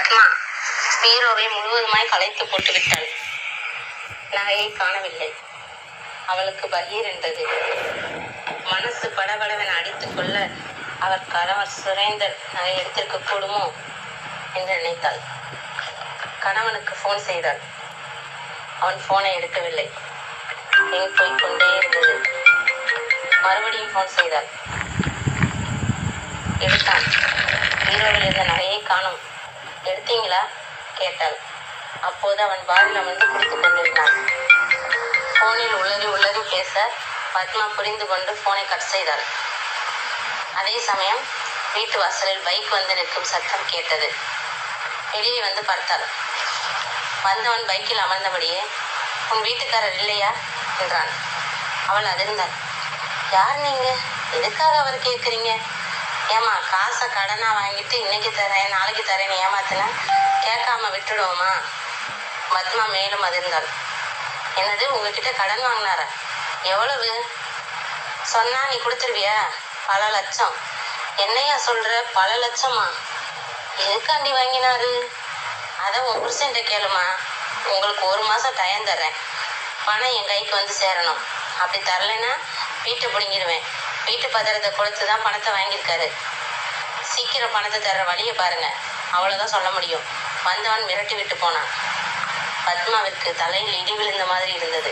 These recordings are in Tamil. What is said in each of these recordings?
பத்மா பீரோவை முழுவதுமாய் கலைத்து போட்டு விட்டாள் நகையை காணவில்லை. அவளுக்கு பகீர் என்றது. மனசு படபடவென அடித்துக் கொள்ள அவர் கணவர் சுரேந்தர் நகை எடுத்திருக்க கூடுமோ என்று நினைத்தாள். கணவனுக்கு போன் செய்தாள். அவன் போனை எடுக்கவில்லை. ரிங் போய் கொண்டே இருந்தது. மறுபடியும் போன் செய்தாள். எடுத்தான். ஹீரோவில் இருந்த நகையை காணும் எடுத்தீங்களா? கேட்டாள். அப்போது அவன் பாரில் அமர்ந்து குடித்துக் கொண்டிருந்தான். போனில் உளறி உளறி பேச பத்மா புரிந்து கொண்டு போனை கட் செய்தாள். அதே சமயம் வீட்டு வாசலில் பைக் வந்து நிற்கும் சத்தம் கேட்டது. வெளியே வந்து பார்த்தாள். வந்தவன் பைக்கில் அமர்ந்தபடியே உன் வீட்டுக்காரர் இல்லையா? என்றான். அவள் அதிர்ந்தாள். யார் நீங்க? எதுக்காக அவர் கேட்குறீங்க? ஏமா காசை கடனா வாங்கிட்டு இன்னைக்கு தரேன் நாளைக்கு தரேன் ஏமாத்தின? கேட்காம விட்டுடுவோமா? பத்மா மேலும் அதிர்ந்தாள். என்னது உங்ககிட்ட கடன் வாங்கினாரா? எவ்வளவு? சொன்னா நீ கொடுத்துருவியா? பல லட்சம். என்னையா சொல்ற? பல லட்சமா? எதுக்காண்டி வாங்கினாரு? அதை உன் புருஷன்ட்ட கேளுமா. உங்களுக்கு ஒரு மாசம் டயம் தர்றேன். பணம் என் கைக்கு வந்து சேரணும். அப்படி தரலைன்னா வீட்டை பிடிங்கிடுவேன். வீட்டு பத்திரத்தை கொடுத்து தான் பணத்தை வாங்கியிருக்காரு. சீக்கிரம் பணத்தை தர்ற வழியை பாருங்க. அவ்வளோதான் சொல்ல முடியும். வந்தவன் மிரட்டி விட்டு போனான். பத்மாவிற்கு தலையில் இடி விழுந்த மாதிரி இருந்தது.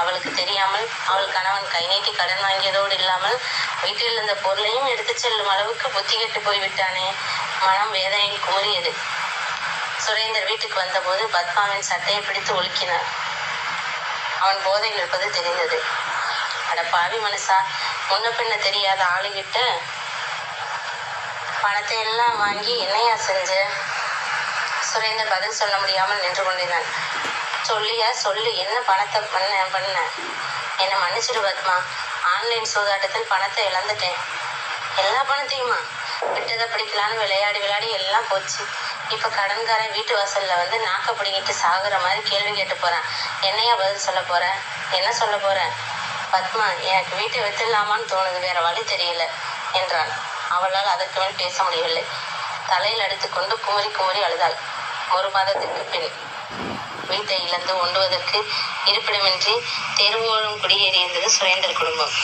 அவளுக்கு தெரியாமல் அவள் கணவன் கை நீட்டி கடன் வாங்கியதோடு இல்லாமல் வீட்டில் இருந்த பொருளையும் எடுத்து செல்லும் அளவுக்கு புத்தி கெட்டு போய்விட்டானே. மனம் வேதனையில் குமரியது சுரேந்தர் வீட்டுக்கு வந்தபோது பத்மாவின் சட்டையை பிடித்து ஒழுக்கினார் அவன் போதையில் இருப்பது தெரிந்தது. அட பாவி மனுஷா முன்ன பின்ன தெரியாத ஆளுகிட்ட பணத்தை எல்லாம் வாங்கி என்னையா செஞ்ச? சுரேந்தர் பதில் சொல்ல முடியாமல் நின்று கொண்டிருந்தான். சொல்லியா சொல்லு என்ன பணத்தை பண்ண பண்ண? என்னை மன்னிச்சிடு பத்மா. ஆன்லைன் சூதாட்டத்தில் பணத்தை இழந்துட்டேன். எல்லா பணத்தையுமா? விட்டதை பிடிக்கலான்னு விளையாடி விளையாடி எல்லாம் போச்சு. இப்போ கடன்காரன் வீட்டு வாசல்ல வந்து நாக்க பிடிங்கிட்டு சாகுற மாதிரி கேள்வி கேட்டு போறான். என்னையா பதில் சொல்ல போற? என்ன சொல்ல போற? பத்மா எனக்கு வீட்டை வித்துடலாமான்னு தோணுது வேற வழி தெரியல என்றான் அவளால் அதற்கு மேல் பேச முடியவில்லை. தலையில் அடித்துக்கொண்டு குமரி குமரி அழுதாள். ஒரு மாதத்திற்கு பின் வீட்டை இழந்து உண்டுவதற்கு இருப்பிடமின்றி தெருவோரம் குடியேறியிருந்தது சுரேந்தர் குடும்பம்.